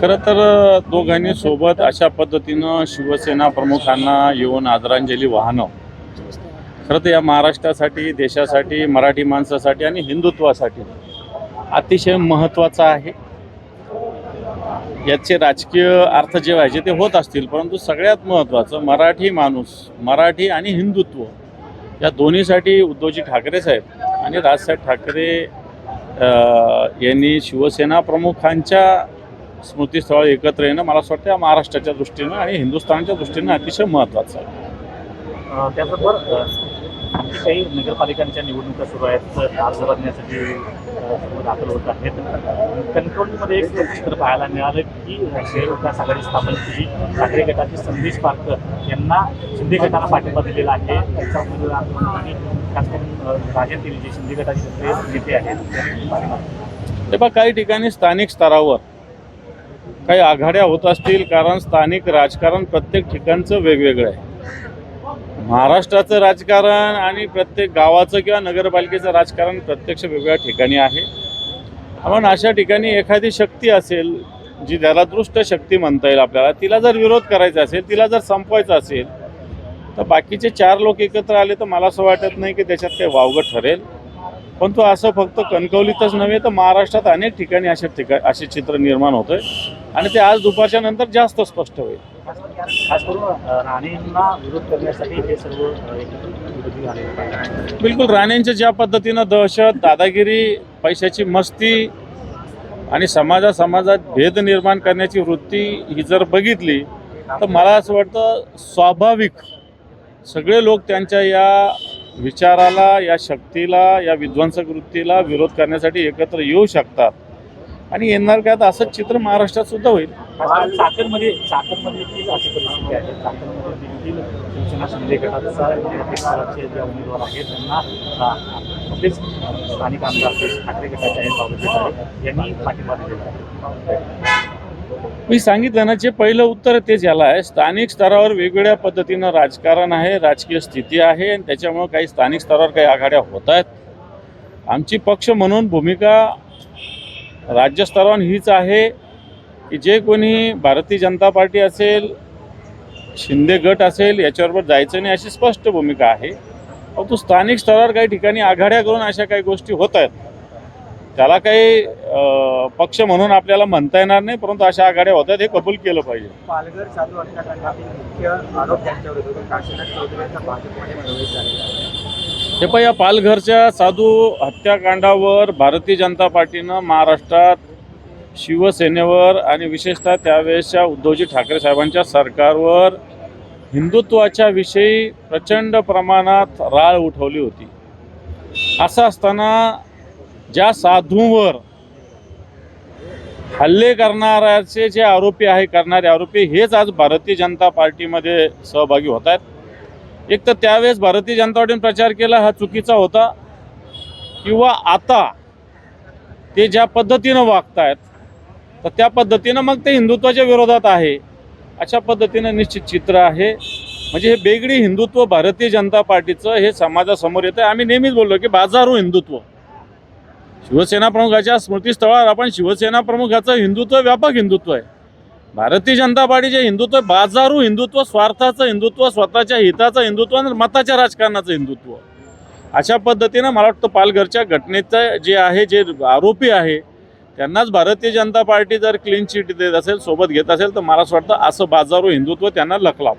खरं तर दोघांनी सोबत अशा पद्धतीनं शिवसेना प्रमुखांना येऊन आदरांजली वाहणं. खरं तर या महाराष्ट्रासाठी देशासाठी मराठी माणसासाठी आणि हिंदुत्वासाठी अतिशय महत्त्वाचं आहे. याचे राजकीय अर्थ जे व्हायचे ते होत असतील परंतु सगळ्यात महत्त्वाचं मराठी माणूस मराठी आणि हिंदुत्व या दोन्हीसाठी उद्धवजी ठाकरे साहेब आणि राजसाहेब ठाकरे यांनी शिवसेना प्रमुखांच्या स्मृतीस्थळ एकत्र येणं मला असं वाटतं महाराष्ट्राच्या दृष्टीनं आणि हिंदुस्थानच्या दृष्टीनं अतिशय महत्त्वाचं आहे. त्याचबरोबर काही नगरपालिकांच्या निवडणुका सुरू आहेत अर्ज भरण्यासाठी दाखल होत आहेत. कणकवलीमध्ये एक चित्र पाहायला मिळालं की शहर विकास आघाडी स्थापन केली ठाकरे गटाचे संदेश पारकर यांना शिंदे गटाला पाठिंबा दिलेला आहे. त्यांचा आणि खास करून राजन तेली जे शिंदे गटाचे नेते आहेत. ते बघ काही ठिकाणी स्थानिक स्तरावर काही आघाड्या होत असतील कारण स्थानिक राजकारण प्रत्येक ठिकाणचं वेगवेगळं आहे. महाराष्ट्राचं राजकारण आणि प्रत्येक गावाचं किंवा नगरपालिकेचं राजकारण प्रत्यक्ष वेगवेगळ्या ठिकाणी आहे. पण अशा ठिकाणी एखादी शक्ती असेल जी त्याला दृष्ट शक्ती म्हणता येईल आपल्याला तिला जर विरोध करायचा असेल तिला जर संपवायचा असेल तर बाकीचे चार लोक एकत्र आले तर मला असं वाटत नाही की त्याच्यात काही वावगं ठरेल. पण तो असं फक्त कणकवलीतच नव्हे तर महाराष्ट्रात अनेक ठिकाणी असे ठिकाण असे चित्र निर्माण होतंय. आणि ते आज दुपारच्या नंतर जास्त स्पष्ट होईल. बिलकुल राणेंच्या ज्या पद्धतीनं दहशत दादागिरी पैशाची मस्ती आणि समाजा समाजात भेद निर्माण करण्याची वृत्ती ही जर बघितली तर मला असं वाटतं स्वाभाविक सगळे लोक त्यांच्या या विचाराला या शक्तीला या विध्वंसक वृत्तीला विरोध करण्यासाठी एकत्र येऊ शकतात. आणि येणार काय? असंच चित्र महाराष्ट्रात सुद्धा होईल. आज चाकणमध्ये चाकणमध्ये अशी परिस्थिती आहे. चाकणमध्ये देखील शिवसेना शिंदे गटाचा पक्षाचे जे उमेदवार आहेत त्यांना आपलेच स्थानिक आमदार ठाकरे गटाचे आहेत यांनी पाठिंबा दिलेला आहे. मी सांगितलं ना जे पहिलं उत्तर तेच याला आहे. स्थानिक स्तरावर वेगवेगळ्या पद्धतीनं राजकारण आहे राजकीय स्थिती आहे आणि त्याच्यामुळं काही स्थानिक स्तरावर काही आघाड्या होत आहेत. आमची पक्ष म्हणून भूमिका राज्यस्तरावर हीच आहे की जे कोणी भारतीय जनता पार्टी असेल शिंदे गट असेल याच्याबरोबर जायचं नाही अशी स्पष्ट भूमिका आहे. परंतु स्थानिक स्तरावर काही ठिकाणी आघाड्या करून अशा काही गोष्टी होत आहेत. त्याला काही पक्ष म्हणून आपल्याला म्हणता येणार नाही परंतु अशा आघाड्या होत आहेत हे कबूल केलं पाहिजे. पालघर चालू हे पण या पालघरच्या साधू हत्याकांडावर भारतीय जनता पार्टीनं महाराष्ट्रात शिवसेनेवर आणि विशेषतः त्यावेळेसच्या उद्धवजी ठाकरे साहेबांच्या सरकारवर हिंदुत्वाच्या विषयी प्रचंड प्रमाणात राळ उठवली होती. असं असताना ज्या साधूंवर हल्ले करणाऱ्याचे जे आरोपी आहे करणारे आरोपी हेच आज भारतीय जनता पार्टीमध्ये सहभागी होत आहेत एक तर त्यावेळेस भारतीय जनता पार्टीने प्रचार केला हा चुकीचा होता. किंवा आता ते ज्या पद्धतीनं वागतायत तर त्या पद्धतीनं मग ते हिंदुत्वाच्या विरोधात आहे. अशा पद्धतीनं निश्चित चित्र आहे. म्हणजे हे बेगडी हिंदुत्व भारतीय जनता पार्टीचं हे समाजासमोर येतं आम्ही नेहमीच बोललो की बाजारू हिंदुत्व. शिवसेना प्रमुखाच्या स्मृतीस्थळावर आपण शिवसेना प्रमुखाचं हिंदुत्व व्यापक हिंदुत्व आहे. भारतीय जनता पार्टीचे हिंदुत्व बाजारू हिंदुत्व स्वार्थाचं हिंदुत्व स्वतःच्या हिताचं हिंदुत्व आणि मताच्या राजकारणाचं हिंदुत्व. अशा पद्धतीनं मला वाटतं पालघरच्या घटनेचं जे आहे जे आरोपी आहे त्यांनाच भारतीय जनता पार्टी जर क्लीन चिट देत असेल सोबत घेत असेल तर मला असं वाटतं असं बाजारू हिंदुत्व त्यांना लखलाव.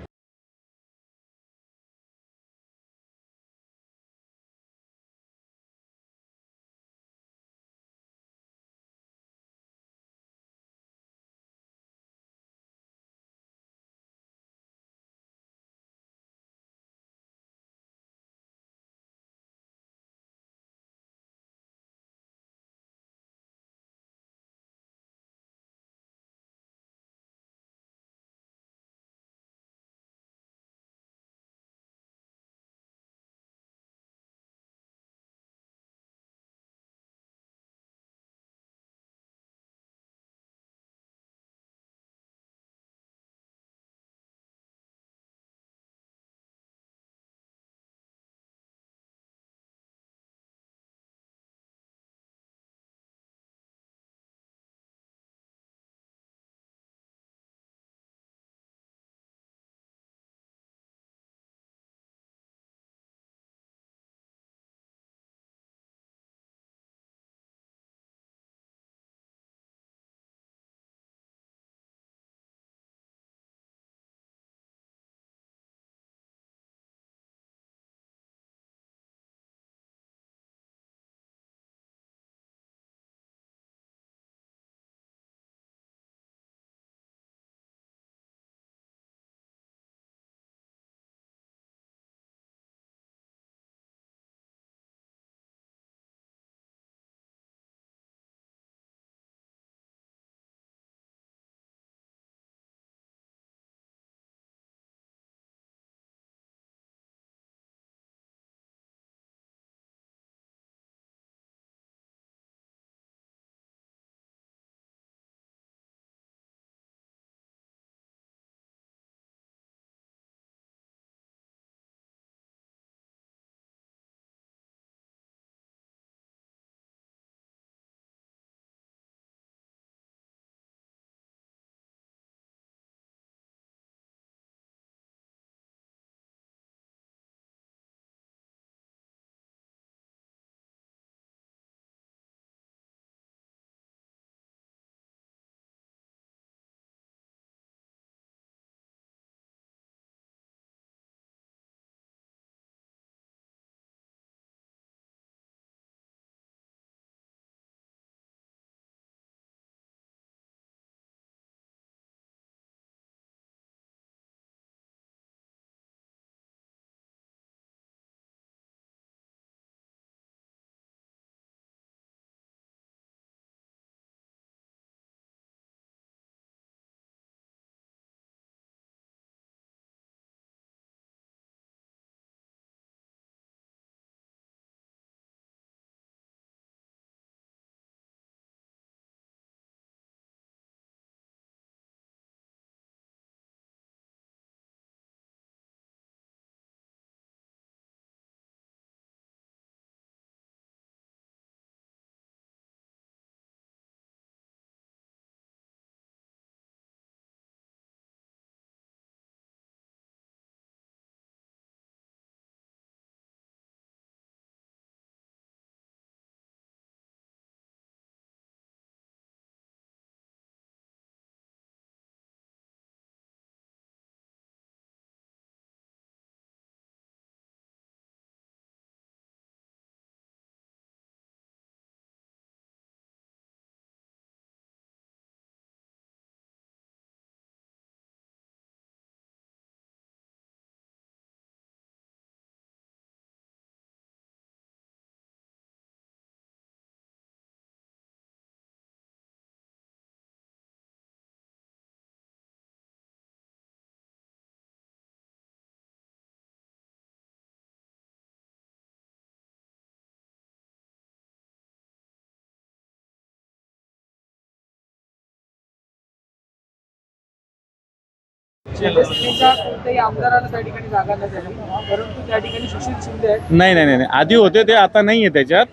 शिवसेनेच्या कोणत्याही आमदाराला त्या ठिकाणी जागा झाली. परंतु त्या ठिकाणी सुशील शिंदे आहेत. नाही नाही नाही नाही. आधी होते ते आता नाही आहे त्याच्यात.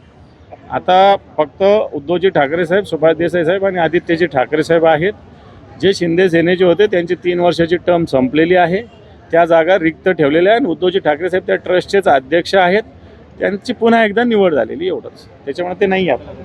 आता फक्त उद्धवजी ठाकरे साहेब सुभाष देसाई साहेब आणि आदित्यजी ठाकरे साहेब आहेत. जे शिंदे सेनेचे होते त्यांची तीन वर्षाची टर्म संपलेली आहे. त्या जागा रिक्त ठेवलेल्या आहे आणि उद्धवजी ठाकरे साहेब त्या ट्रस्टचेच अध्यक्ष आहेत. त्यांची पुन्हा एकदा निवड झालेली एवढंच. त्याच्यामुळे ते नाही आहे